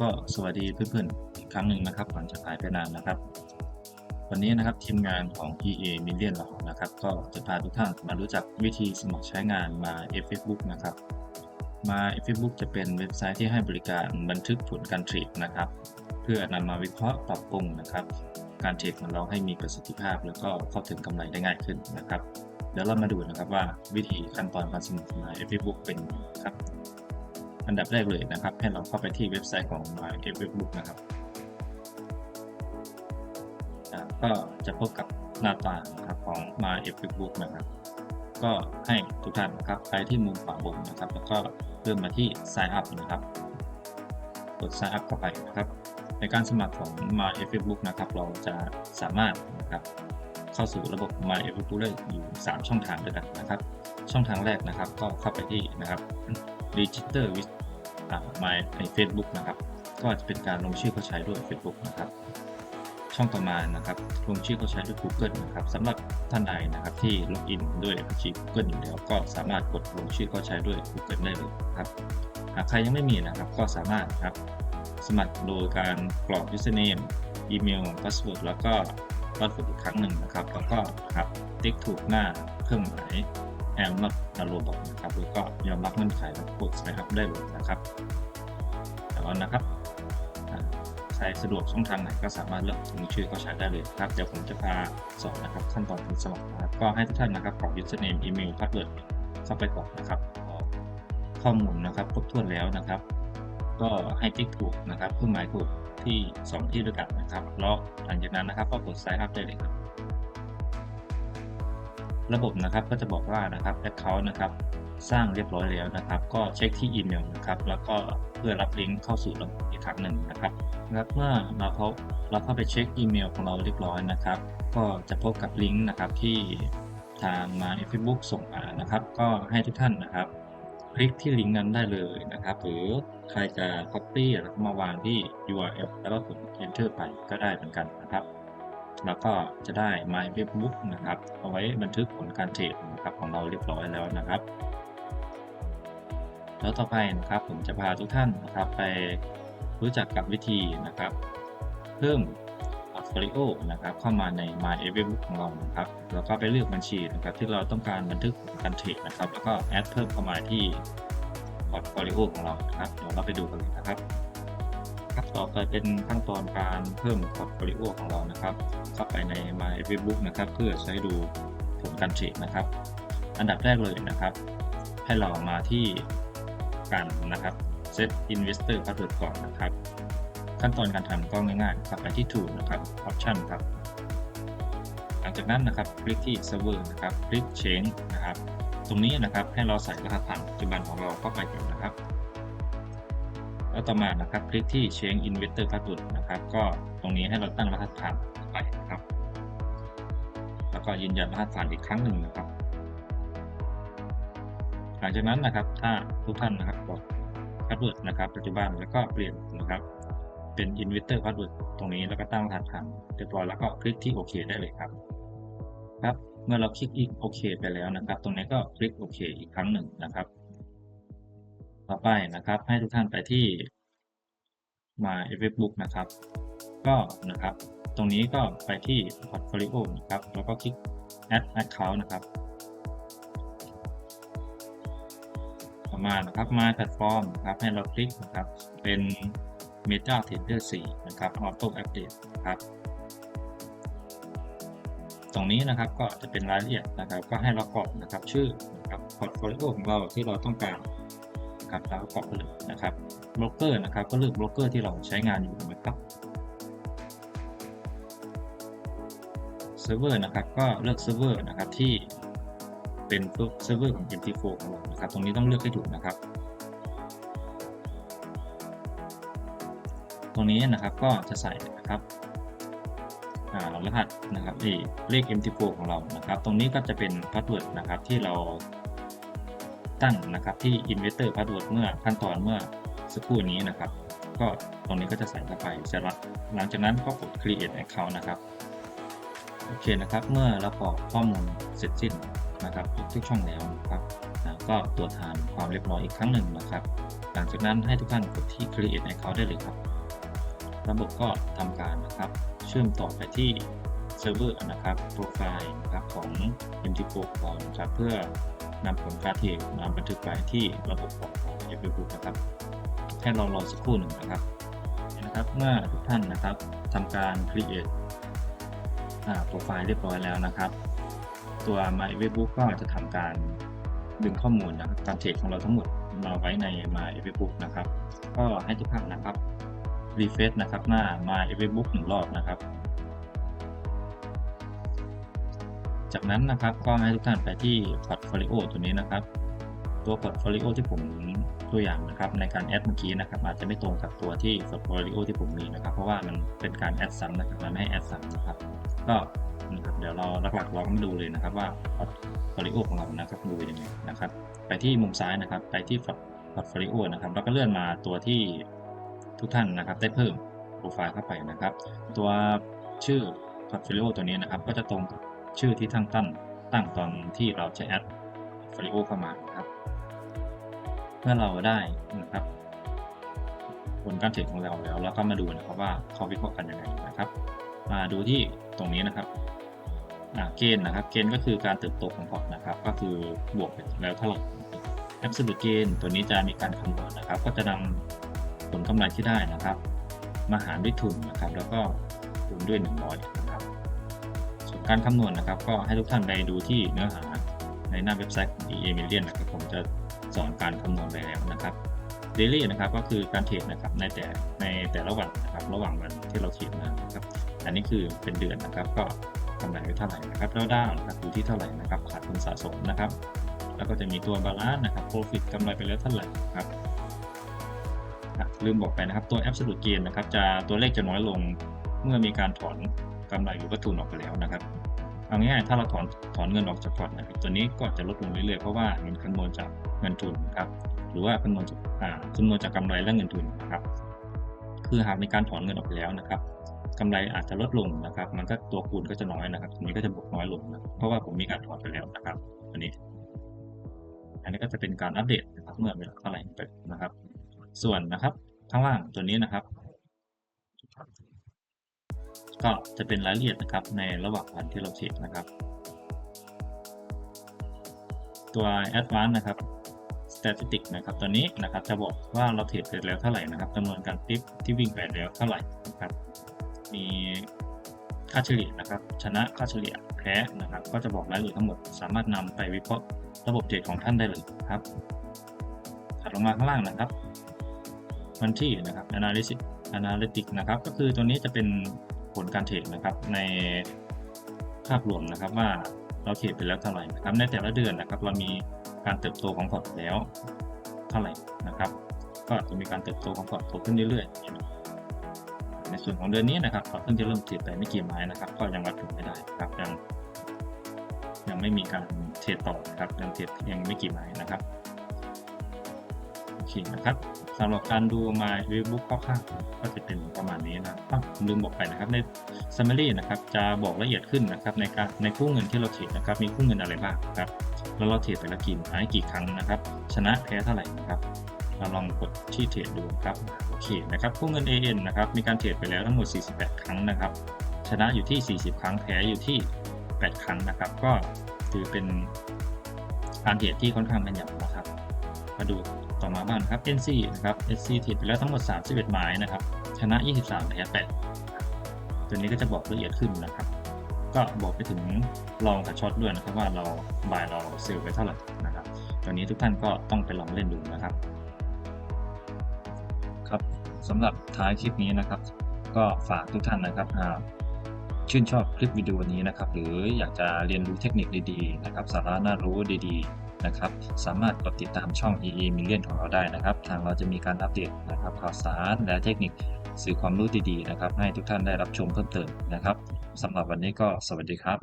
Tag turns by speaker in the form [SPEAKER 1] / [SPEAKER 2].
[SPEAKER 1] ก็สวัสดีเพื่อนๆอีกครั้งหนึ่งนะครับก่อนจะหายไปนานนะครับ วันนี้นะครับทีมงานของ EA Million เรานะครับ ก็จะพาทุกท่านมารู้จักวิธีสมัครใช้งานมา Facebook นะครับ มา Facebook จะเป็นเว็บไซต์ที่ให้บริการบันทึกผลการเทรดนะครับ เพื่อนำมาวิเคราะห์ปรับปรุงนะครับ การเทรดของเราให้มีประสิทธิภาพ แล้วก็เข้าถึงกำไรได้ง่ายขึ้นนะครับเดี๋ยวเรามาดูนะครับว่าวิธีขั้นตอนการสมัครมา Facebook เป็นยังไงครับ อันดับแรกเลยนะครับ ให้เราเข้าไปที่เว็บไซต์ของ My Facebook นะครับก็จะพบกับหน้าตานะครับของ My Facebook นะครับ ก็ให้ทุกท่านนะครับไปที่มุมขวาบนนะครับ แล้วก็เลื่อนมาที่ Sign Up นะครับกด Sign Up เข้าไปนะครับ ในการสมัครของ My Facebook นะครับ เราจะสามารถนะครับเข้าสู่ระบบ My Facebook ได้อยู่ 3 ช่องทางด้วยกันนะครับ ช่องทางแรกนะครับ ก็เข้าไปที่นะครับ Register with อ่า My ใน Facebook นะครับ ก็จะเป็นการลงชื่อเข้าใช้ด้วย Facebook นะครับ ช่องต่อมานะครับ ลงชื่อเข้าใช้ด้วย Google นะครับสำหรับท่านใดนะครับที่ล็อกอินด้วยบัญชี Google อยู่แล้วก็สามารถกดลงชื่อเข้าใช้ด้วย Google ได้เลยครับ หากใครยังไม่มีนะครับ ก็สามารถครับสมัครโดยการกรอก username อีเมล password แล้วก็ password อีกครั้งหนึ่งนะครับ แล้วก็ครับติ๊กถูกหน้าเครื่องหมาย am not a robot นะครับแล้วก็ยอมรับเงื่อนไขและกด sign up ได้เลยนะครับแล้วนะครับใครสะดวกช่องทางไหนก็สามารถเลือกลงชื่อเข้าใช้ได้เลยครับเดี๋ยวผมจะพาสอนนะครับขั้นตอนการสมัครนะครับก็ให้ทุกท่านนะครับกรอก username อีเมล password เข้าไปก่อนนะครับข้อมูลนะครับครบถ้วนแล้วนะครับ ก็ให้ติ๊กถูกนะครับเครื่องหมายถูกที่ 2 ที่ด้วยกันนะครับแล้วหลังจากนั้นนะครับก็กด sign up ได้เลยครับ ระบบนะครับก็จะบอกว่านะครับ Account นะครับสร้างเรียบร้อยแล้วนะครับ ก็เช็คที่อีเมลนะครับ แล้วก็เพื่อรับลิงก์เข้าสู่ระบบอีกครั้งหนึ่งนะครับนะครับเมื่อเราเขาเราเข้าไปเช็คอีเมลของเราเรียบร้อยนะครับ ก็จะพบกับลิงก์นะครับที่ทางมา Facebook ส่งมานะครับ ก็ให้ทุกท่านนะครับ คลิกที่ลิงก์นั้นได้เลยนะครับ หรือใครจะ copy แล้วมาวางที่ URL แล้วก็กด enter ไปก็ได้เหมือนกันนะครับ แล้วก็จะได้ My Facebook นะครับ เอาไว้บันทึกผลการเทรดนะครับของเราเรียบร้อยแล้วนะครับ แล้วต่อไปนะครับผมจะพาทุกท่านนะครับไปรู้จักกับวิธีนะครับ เพิ่ม portfolio นะครับ เข้ามาใน My Facebook ของเรานะครับ แล้วก็ไปเลือกบัญชีนะครับ ที่เราต้องการบันทึกผลการเทรดนะครับ แล้วก็แอดเพิ่มเข้ามาที่ portfolio ของเรานะครับเดี๋ยวเราไปดูกันเลยนะครับ ครับต่อไปเป็นขั้นตอนการเพิ่ม portfolio ของเรานะครับเข้าไปใน My Facebook นะครับ เพื่อใช้ดูผลการเทรดนะครับ อันดับแรกเลยนะครับ ให้เรามาที่การนะครับ set investor password ก่อนนะครับ ขั้นตอนการทำก็ง่ายๆครับไปที่ tool นะครับ option ครับ หลังจากนั้นนะครับคลิกที่ server นะครับคลิก change นะครับ ตรงนี้นะครับให้เราใส่รหัสผ่านปัจจุบันของเราเข้าไปก่อนนะครับ แล้วต่อมานะครับ คลิกที่ change investor password นะครับ ก็ตรงนี้ให้เราตั้งรหัสผ่านไปนะครับ แล้วก็ยืนยันรหัสผ่านอีกครั้งหนึ่งนะครับ หลังจากนั้นนะครับ ถ้าทุกท่านนะครับกด password นะครับ ปัจจุบันแล้วก็เปลี่ยนนะครับเป็น investor password ตรงนี้แล้วก็ตั้งรหัสผ่านเรียบร้อยแล้วก็คลิกที่โอเคได้เลยครับ ครับ เมื่อเราคลิกอีกโอเคไปแล้วนะครับ ตรงนี้ก็คลิกโอเคอีกครั้งหนึ่งนะครับ ต่อไปนะครับ ให้ทุกท่านไปที่มา Facebook นะครับ ก็นะครับ ตรงนี้ก็ไปที่ Portfolio นะครับ แล้วก็คลิก Add Account นะครับต่อมานะครับมาแพลตฟอร์มนะครับ ให้เราคลิกนะครับ เป็น Meta Trader 4 นะครับ Auto Update นะครับ ตรงนี้นะครับก็จะเป็นรายละเอียดนะครับ ก็ให้เรากรอกนะครับชื่อนะครับ Portfolio ของเราที่เราต้องการ นะครับแล้วก็กรอกไปเลยนะครับโบรกเกอร์นะครับก็เลือกโบรกเกอร์ที่เราใช้งานอยู่นะครับเซิร์ฟเวอร์นะครับก็เลือกเซิร์ฟเวอร์นะครับที่เป็นเซิร์ฟเวอร์ของ MT4 ของเรานะครับตรงนี้ต้องเลือกให้ถูกนะครับ ตรงนี้นะครับก็จะใส่นะครับรหัสนะครับเลข MT4 ของเรานะครับ ตรงนี้ก็จะเป็นพาสเวิร์ดนะครับที่เรา ตั้งนะครับที่ Investor Password เมื่อขั้นตอนเมื่อสักครู่นี้นะครับ ก็ตรงนี้ก็จะใส่เข้าไปเสร็จแล้วหลังจากนั้นก็กด Create Account นะครับโอเคนะครับ เมื่อเรากรอกข้อมูลเสร็จสิ้นนะครับทุกช่องแล้วนะครับอ่าก็ตรวจทานความเรียบร้อยอีกครั้งหนึ่งนะครับ หลังจากนั้นให้ทุกท่านกดที่ create account ได้เลยครับ ระบบก็ทำการนะครับ เชื่อมต่อไปที่เซิร์ฟเวอร์นะครับโปรไฟล์นะครับของ MT4 ก่อนนะครับเพื่อ นำผลการเทรดมาบันทึกไว้ที่ระบบของ f b o o k นะครับ ให้เรารอสักครู่หนึ่งนะครับนะครับ เมื่อทุกท่านนะครับทำการ create โปรไฟล์เรียบร้อยแล้วนะครับ ตัว My w e b o o k ก็จะทำการดึงข้อมูลนะครับการเทรดของเราทั้งหมดมาไว้ใน My w e b o o k นะครับ ก็ให้ทุกท่านนะครับรีเฟซนะครับหน้า My w e b o o k หนึ่งรอบนะครับ จากนั้นนะครับก็ให้ทุกท่านไปที่ Portfolio ตัวนี้นะครับ ตัว Portfolio ที่ผมตัวอย่างนะครับในการแอดเมื่อกี้นะครับอาจจะไม่ตรงกับตัวที่ Portfolio ที่ผมมีนะครับ เพราะว่ามันเป็นการแอดซ้ำนะครับมันไม่ให้แอดซ้ำนะครับ ก็นะครับเดี๋ยวเราหลักๆเราก็มาดูเลยนะครับว่า Portfolio ของเรานะครับดูยังไงนะครับ ไปที่มุมซ้ายนะครับ ไปที่ Portfolio นะครับแล้วก็เลื่อนมาตัวที่ทุกท่านนะครับ ได้เพิ่มโปรไฟล์เข้าไปนะครับ ตัวชื่อ Portfolio ตัวนี้นะครับ ก็จะตรงกับ ชื่อที่ทั้งตั้งตั้งตอนที่เราจะแอด Portfolio เข้ามาครับ เมื่อเราได้นะครับผลการเทรดของเราแล้วเราก็มาดูนะครับว่าเขาวิเคราะห์กันยังไงนะครับ มาดูที่ตรงนี้นะครับเกณฑ์นะครับ เกณฑ์ก็คือการเติบโตของพอร์ตนะครับ ก็คือบวกไปแล้วเท่าไหร่ absolute gain ตัวนี้จะมีการคำนวณนะครับ ก็จะนำผลกำไรที่ได้นะครับ มาหารด้วยทุนนะครับ แล้วก็คูณด้วย 100นะครับส่วน การคำนวณนะครับ ก็ให้ทุกท่านไปดูที่เนื้อหาในหน้าเว็บไซต์ของ EA Million นะครับผมจะสอนการคำนวณไปแล้วนะครับ daily นะครับก็คือการเทรดนะครับในแต่ในแต่ละวันนะครับระหว่างวันที่เราเทรดมานะครับ อันนี้คือเป็นเดือนนะครับ ก็กำไรเท่าไหร่นะครับแล้วด้าวนะครับอยู่ที่เท่าไหร่นะครับขาดทุนสะสมนะครับ แล้วก็จะมีตัวบาลานซ์นะครับ profit กำไรไปแล้วเท่าไหร่นะครับลืมบอกไปนะครับตัว absolute gain นะครับจะตัวเลขจะน้อยลงเมื่อมีการถอนกำไรหรือว่าทุนออกไปแล้วนะครับ เอาง่ายๆถ้าเราถอนถอนเงินออกจากพอร์ตนะครับตัวนี้ก็จะลดลงเรื่อยๆเพราะว่ามันคำนวณจากเงินทุนครับหรือว่าคำนวณจากคำนวณจากกำไรและเงินทุนนะครับคือหากมีการถอนเงินออกไปแล้วนะครับกำไรอาจจะลดลงนะครับ มันก็ตัวคูณก็จะน้อยนะครับตัวนี้ก็จะบวกน้อยลงนะเพราะว่าผมมีการถอนไปแล้วนะครับ อันนี้ อันนี้ก็จะเป็นการอัปเดตนะครับเมื่อเวลาเท่าไหร่ไปนะครับ ส่วนนะครับข้างล่างตัวนี้นะครับ ก็จะเป็นรายละเอียดนะครับในระหว่างวันที่เราเทรดนะครับ ตัว Advanced นะครับ Statistic นะครับตัวนี้นะครับจะบอกว่าเราเทรดไปแล้วเท่าไหร่นะครับจำนวนการติ๊บที่วิ่งไปแล้วเท่าไหร่นะครับมีค่าเฉลี่ยนะครับ ชนะค่าเฉลี่ยแพ้นะครับ ก็จะบอกรายละเอียดทั้งหมด สามารถนำไปวิเคราะห์ระบบเทรดของท่านได้เลยครับถัดลงมาข้างล่างนะครับวันที่นะครับ analysis analytic นะครับ ก็คือตัวนี้จะเป็น ผลการเทรดนะครับในภาพรวมนะครับว่าเราเทรดไปแล้วเท่าไหร่นะครับในแต่ละเดือนนะครับเรามีการเติบโตของพอร์ตแล้วเท่าไหร่นะครับ ก็จะมีการเติบโตของพอร์ตโตขึ้นเรื่อยๆในส่วนของเดือนนี้นะครับเราเพิ่งจะเริ่มเทรดไปไม่กี่ไม้นะครับ ก็ยังวัดผลไม่ได้ครับยังยังไม่มีการเทรดต่อนะครับยังเทรดเพียงไม่กี่ไม้นะครับ คนะครับสำหรับการดู My Webbook คร่าวๆก็จะเป็นประมาณนี้นะครับผมลืมบอกไปนะครับใน Summary นะครับจะบอกละเอียดขึ้นนะครับในการในคู่เงินที่เราเทรดนะครับมีคู่เงินอะไรบ้างครับแล้วเราเทรดไปละกี่ไม้กี่ครั้งนะครับ ชนะแพ้เท่าไหร่นะครับเราลองกดที่เทรดดูครับโอเคนะครับคู่เงิน AN นะครับมีการเทรดไปแล้วทั้งหมด 48 ครั้งนะครับ ชนะอยู่ที่ 40 ครั้งแพ้อยู่ที่ 8 ครั้งนะครับ ก็ถือเป็นการเทรดที่ค่อนข้างแม่นอยำนะครับ มาดู ต่อมาบ้างนะครับ NC นะครับ NC เทรดไปแล้วทั้งหมด 31 หมายนะครับชนะ 23แพ้8ตัวนี้ก็จะบอกละเอียดขึ้นนะครับ ก็บอกไปถึงลองกับช็อตด้วยนะครับว่าเราบายเราเซลล์ไปเท่าไหร่นะครับตัวนี้ทุกท่านก็ต้องไปลองเล่นดูนะครับ ครับสำหรับท้ายคลิปนี้นะครับ ก็ฝากทุกท่านนะครับหากชื่นชอบคลิปวิดีโอนี้นะครับ หรืออยากจะเรียนรู้เทคนิคดีๆนะครับ สาระน่ารู้ดีๆ นะครับ สามารถกดติดตามช่อง EE Million ของเราได้นะครับ ทางเราจะมีการอัปเดตนะครับข่าวสารและเทคนิคสื่อความรู้ดีๆนะครับ ให้ทุกท่านได้รับชมเพิ่มเติมนะครับสำหรับวันนี้ก็สวัสดีครับ